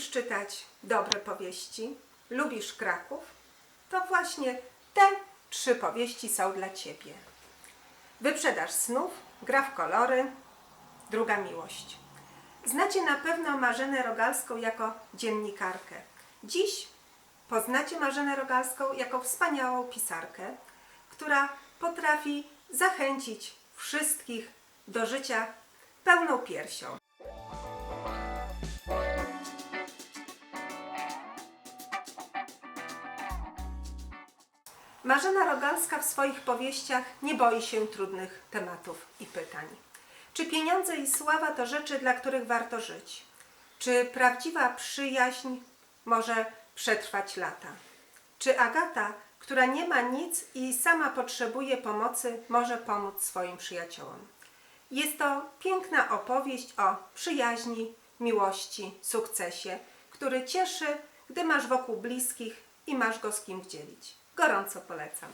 czytać dobre powieści, lubisz Kraków, to właśnie te trzy powieści są dla Ciebie. Wyprzedaż snów, gra w kolory, druga miłość. Znacie na pewno Marzenę Rogalską jako dziennikarkę. Dziś poznacie Marzenę Rogalską jako wspaniałą pisarkę, która potrafi zachęcić wszystkich do życia pełną piersią. Marzena Rogalska w swoich powieściach nie boi się trudnych tematów i pytań. Czy pieniądze i sława to rzeczy, dla których warto żyć? Czy prawdziwa przyjaźń może przetrwać lata? Czy Agata, która nie ma nic i sama potrzebuje pomocy, może pomóc swoim przyjaciołom? Jest to piękna opowieść o przyjaźni, miłości, sukcesie, który cieszy, gdy masz wokół bliskich i masz go z kim dzielić. Gorąco polecam.